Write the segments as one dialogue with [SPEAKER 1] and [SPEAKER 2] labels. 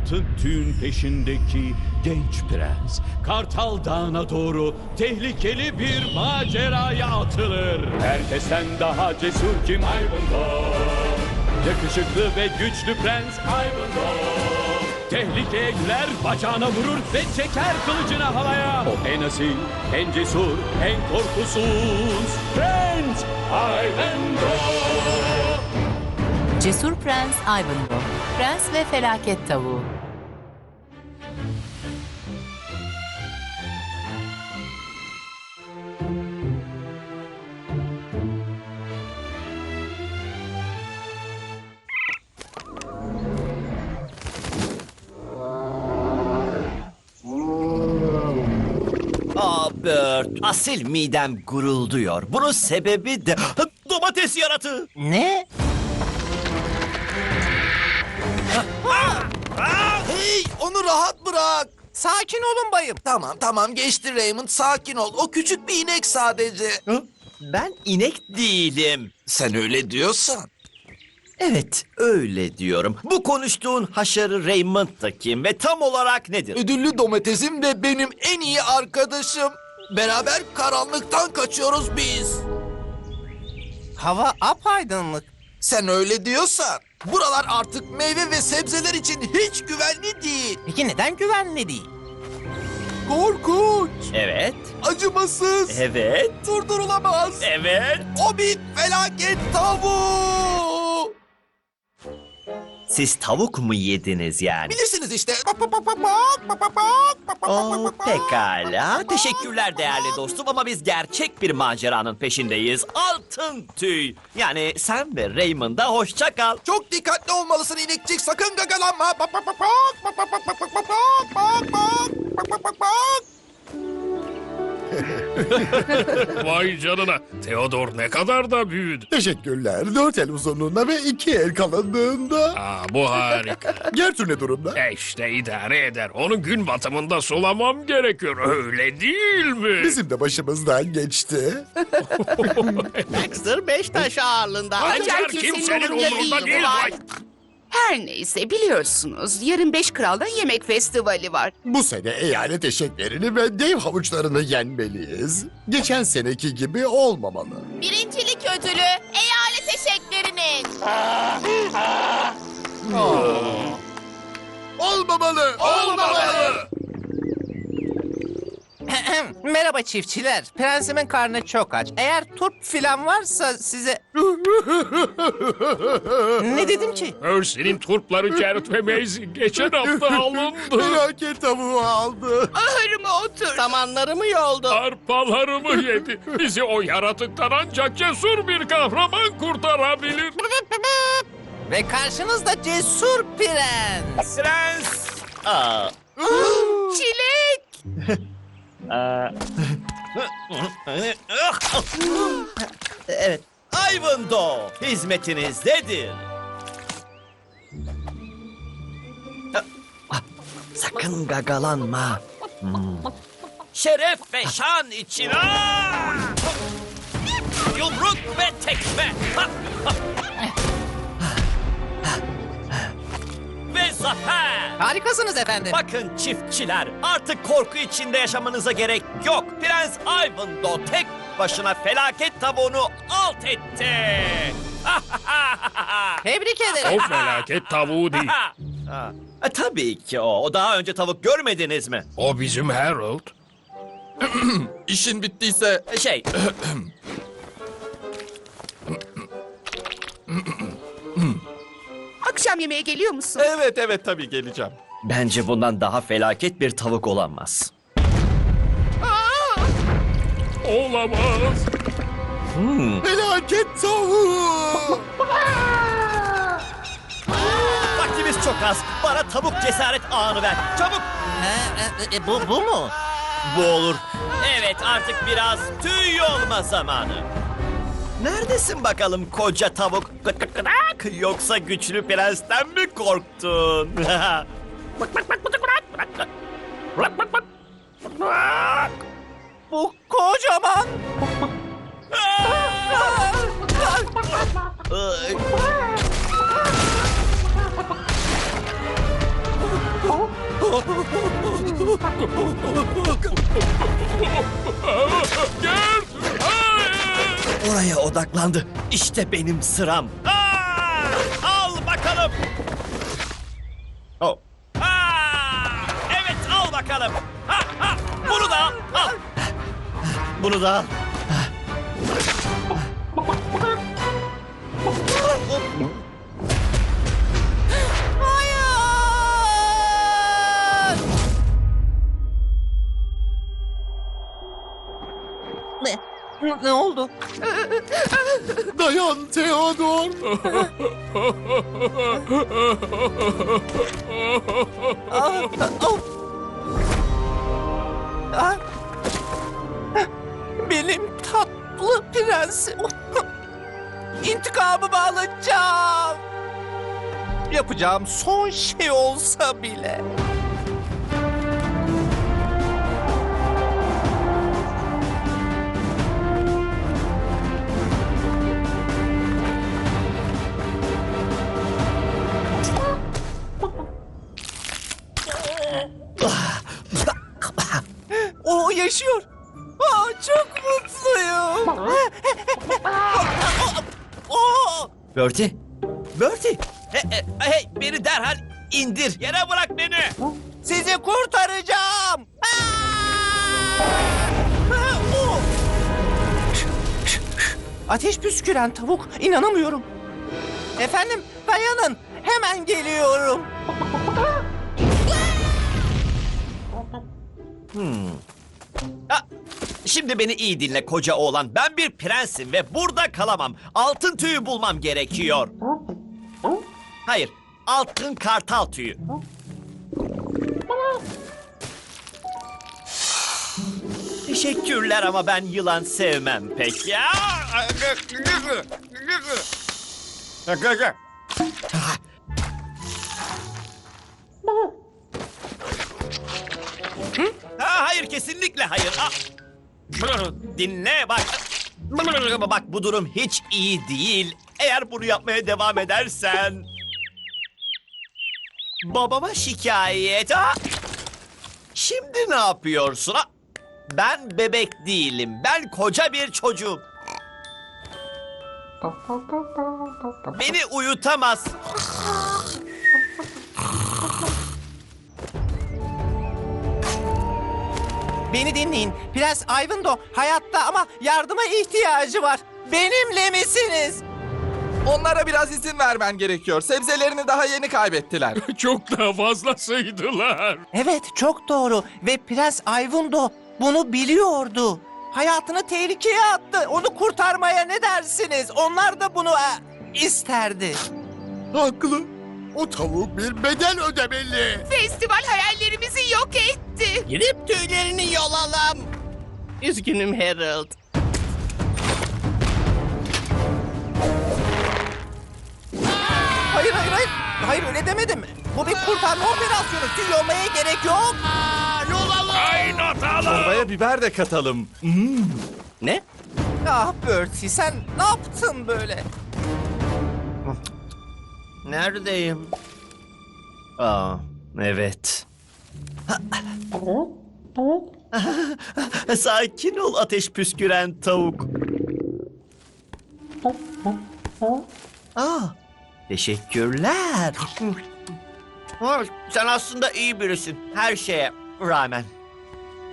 [SPEAKER 1] altın tüyün peşindeki genç prens Kartal Dağı'na doğru tehlikeli bir maceraya atılır. Herkesten daha cesur kim Ivanhoe? Yakışıklı ve güçlü prens Ivanhoe. Tehlikeye güler, bacağına vurur ve çeker kılıcını havaya. O en asil, en cesur, en korkusuz Prens Ivanhoe.
[SPEAKER 2] Cesur Prens Ivanhoe, Prens ve Felaket Tavuğu.
[SPEAKER 3] Aa Bert, asil midem gurulduyor. Bunun sebebi de domates yaratığı.
[SPEAKER 4] Ne?
[SPEAKER 5] Onu rahat bırak.
[SPEAKER 4] Sakin olun bayım.
[SPEAKER 5] Tamam tamam geçti Raymond sakin ol. O küçük bir inek sadece.
[SPEAKER 3] Ben inek değilim.
[SPEAKER 5] Sen öyle diyorsan.
[SPEAKER 3] Evet, öyle diyorum. Bu konuştuğun haşarı Raymond da kim ve tam olarak nedir?
[SPEAKER 5] Ödüllü domatesim ve benim en iyi arkadaşım. Beraber karanlıktan kaçıyoruz biz.
[SPEAKER 4] Hava apaydınlık.
[SPEAKER 5] Sen öyle diyorsan. Buralar artık meyve ve sebzeler için hiç güvenli.
[SPEAKER 4] Peki neden güvenli değil?
[SPEAKER 5] Korkunç,
[SPEAKER 3] Evet,
[SPEAKER 5] acımasız,
[SPEAKER 3] evet,
[SPEAKER 5] durdurulamaz.
[SPEAKER 3] evet.
[SPEAKER 5] O bir felaket tavuğu.
[SPEAKER 3] Siz tavuk mu yediniz yani?
[SPEAKER 5] Bilirsiniz işte.
[SPEAKER 3] Oo, pekala. Teşekkürler değerli dostum ama biz gerçek bir maceranın peşindeyiz. Altın tüy. Yani sen ve Raymond'a hoşça kal.
[SPEAKER 5] Çok dikkatli olmalısın inekçik. Sakın gagalanma.
[SPEAKER 6] Vay canına. Theodor ne kadar da büyüdü.
[SPEAKER 7] Teşekkürler. Dört el uzunluğunda ve iki el kalınlığında.
[SPEAKER 6] Aa, bu harika.
[SPEAKER 7] Gertrude ne durumda?
[SPEAKER 6] E işte idare eder. Onu gün batımında sulamam gerekiyor. Öyle değil mi?
[SPEAKER 7] Bizim de başımızdan geçti.
[SPEAKER 4] Baxter beş taş ağırlığında.
[SPEAKER 6] Acar kimsenin umurunda değil. Vay.
[SPEAKER 8] Her neyse biliyorsunuz yarın Beş Kral'da yemek festivali var.
[SPEAKER 7] Bu sene eyalet eşeklerini ve dev havuçlarını yenmeliyiz. Geçen seneki gibi olmamalı.
[SPEAKER 9] Birincilik ödülü eyalet eşeklerinin.
[SPEAKER 7] Olmamalı! Olmamalı!
[SPEAKER 4] Merhaba çiftçiler. Prensimin karnı çok aç. Eğer turp filan varsa size... ne dedim ki?
[SPEAKER 6] Percy'nin turpları Jared ve Maisie geçen hafta alındı.
[SPEAKER 7] Felaket tavuğu aldı.
[SPEAKER 8] Ahırıma otur.
[SPEAKER 4] Samanlarımı yoldu.
[SPEAKER 6] Arpalarımı yedi. Bizi o yaratıktan ancak cesur bir kahraman kurtarabilir.
[SPEAKER 4] Ve karşınızda cesur prens.
[SPEAKER 3] Prens.
[SPEAKER 8] Çilek.
[SPEAKER 3] evet. Ivanhoe hizmetinizdedir. Ah, Sakın gagalanma. Hmm. Şeref ve şan için. Aa! Yumruk ve tekme. Zafer.
[SPEAKER 4] Harikasınız efendim.
[SPEAKER 3] Bakın çiftçiler artık korku içinde yaşamanıza gerek yok. Prens Ivanhoe tek başına felaket tavuğunu alt etti.
[SPEAKER 4] Tebrik ederim.
[SPEAKER 6] O felaket tavuğu değil.
[SPEAKER 3] Ha, e, tabii ki o. O daha önce tavuk görmediniz mi?
[SPEAKER 6] O bizim Harold.
[SPEAKER 5] İşin bittiyse
[SPEAKER 3] E, Şey,
[SPEAKER 8] Akşam yemeğe geliyor musun?
[SPEAKER 3] evet evet tabii geleceğim. Bence bundan daha felaket bir tavuk olamaz.
[SPEAKER 6] Olamaz.
[SPEAKER 7] Felaket tavuğu!
[SPEAKER 3] Vaktimiz çok az. Bana tavuk cesaret anı ver. Çabuk.
[SPEAKER 4] Ha, e, e, bu, bu mu?
[SPEAKER 3] Bu olur. Evet artık biraz tüy yolma zamanı. Neredesin bakalım koca tavuk? Kıt kıt kıdak. Yoksa güçlü prensten mi korktun? bak bak bak bak bak bak. Bak bak bak. Bak.
[SPEAKER 4] Bu kocaman.
[SPEAKER 3] Ay.
[SPEAKER 6] Gel!
[SPEAKER 3] Oraya odaklandı. İşte benim sıram. Aa! Al bakalım. Oh. Aa! Evet al bakalım. Ha, ha. Bunu da al. al. Bunu da al.
[SPEAKER 4] Ne oldu?
[SPEAKER 7] Dayan Theodor.
[SPEAKER 4] Ah, of. Ah. Benim tatlı prensim. İntikamımı alacağım. Yapacağım son şey olsa bile.
[SPEAKER 3] Bertie. Bertie. Hey, hey, beni derhal indir. Yere bırak beni.
[SPEAKER 4] sizi kurtaracağım. Aa! Aa! Ateş püsküren tavuk. inanamıyorum. Efendim dayanın. Hemen geliyorum.
[SPEAKER 3] Ha, şimdi beni iyi dinle koca oğlan. Ben bir prensim ve burada kalamam. Altın tüyü bulmam gerekiyor. Hayır, altın kartal tüyü. Teşekkürler ama ben yılan sevmem pek ya. Ha, hayır kesinlikle hayır. Ah. Dinle bak. Bak bu durum hiç iyi değil. Eğer bunu yapmaya devam edersen... Babama şikayet. Ha? Şimdi ne yapıyorsun? Ha? Ben bebek değilim. Ben koca bir çocuğum. Beni uyutamaz.
[SPEAKER 4] Beni dinleyin. Prens Ivanhoe hayatta ama yardıma ihtiyacı var. Benimle misiniz?
[SPEAKER 5] Onlara biraz izin vermen gerekiyor. Sebzelerini daha yeni kaybettiler.
[SPEAKER 6] Çok daha fazlasıydılar.
[SPEAKER 4] Evet çok doğru ve Prens Ivanhoe bunu biliyordu. Hayatını tehlikeye attı. Onu kurtarmaya ne dersiniz? Onlar da bunu e, isterdi.
[SPEAKER 7] Haklı. O tavuk bir bedel ödemeli.
[SPEAKER 9] Festival hayallerimizi yok etti.
[SPEAKER 3] Girip tüylerini yolalım. Üzgünüm Harold.
[SPEAKER 4] Hayır hayır hayır. Hayır öyle demedim. Bu bir kurtarma operasyonu. Tüy olmaya gerek yok.
[SPEAKER 6] Kaynatalım.
[SPEAKER 5] Çorbaya biber de katalım.
[SPEAKER 3] Ne?
[SPEAKER 4] Ah Bertie sen ne yaptın böyle?
[SPEAKER 3] Neredeyim? Aa, evet. Sakin ol ateş püsküren tavuk. Aa, teşekkürler. Sen aslında iyi birisin. Her şeye rağmen.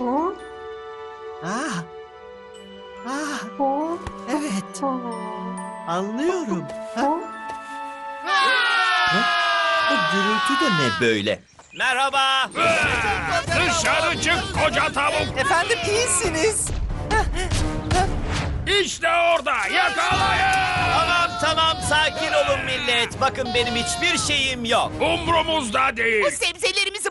[SPEAKER 3] Aa. Aa. Evet. Anlıyorum. Ha? Ha? Bu gürültü de ne böyle? Merhaba.
[SPEAKER 6] Dışarı çık koca tavuk.
[SPEAKER 4] Efendim iyisiniz.
[SPEAKER 6] İşte orada yakalayın.
[SPEAKER 3] Tamam tamam sakin olun millet. Bakın benim hiçbir şeyim yok.
[SPEAKER 6] Umrumuzda değil.
[SPEAKER 9] Bu sebzelerimizi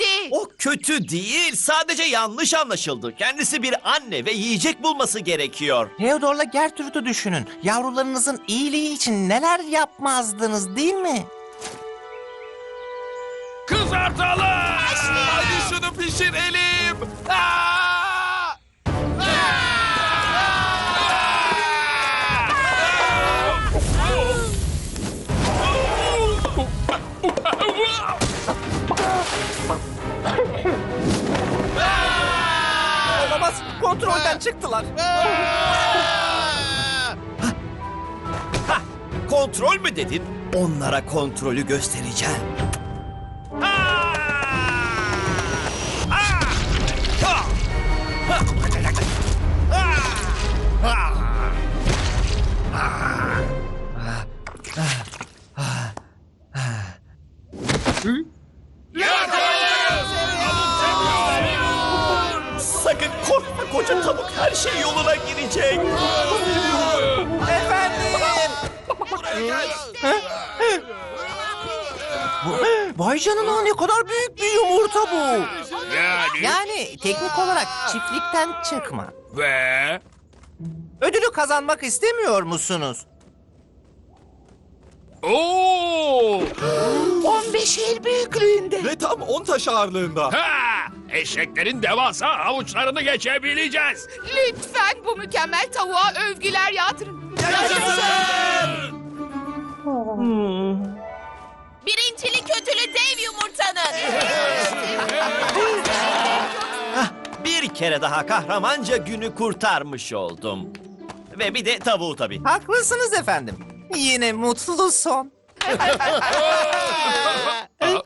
[SPEAKER 9] mahvetti.
[SPEAKER 3] O kötü değil. Sadece yanlış anlaşıldı. Kendisi bir anne ve yiyecek bulması gerekiyor.
[SPEAKER 4] Theodor'la Gertrude'u düşünün. Yavrularınızın iyiliği için neler yapmazdınız değil mi?
[SPEAKER 6] Kızartalım.
[SPEAKER 5] Hadi şunu pişirelim. Aa!
[SPEAKER 4] Var.
[SPEAKER 3] Kontrol mü dedin? Onlara kontrolü göstereceğim.
[SPEAKER 4] Vay canına ne kadar büyük bir yumurta bu.
[SPEAKER 6] Yani
[SPEAKER 4] Yani teknik olarak çiftlikten çıkma.
[SPEAKER 6] ve...
[SPEAKER 4] Ödülü kazanmak istemiyor musunuz?
[SPEAKER 6] Oo!
[SPEAKER 9] 15 el büyüklüğünde.
[SPEAKER 5] Ve tam 10 taş ağırlığında.
[SPEAKER 6] Ha! Eşeklerin devasa avuçlarını geçebileceğiz.
[SPEAKER 9] Lütfen bu mükemmel tavuğa övgüler yağdırın. Birincili kötülü dev yumurtanın.
[SPEAKER 3] Bir kere daha kahramanca günü kurtarmış oldum. Ve bir de tavuğu tabii.
[SPEAKER 4] Haklısınız efendim. Yine mutlu son.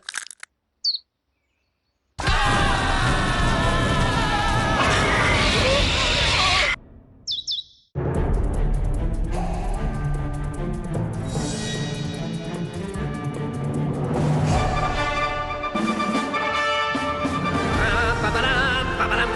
[SPEAKER 4] para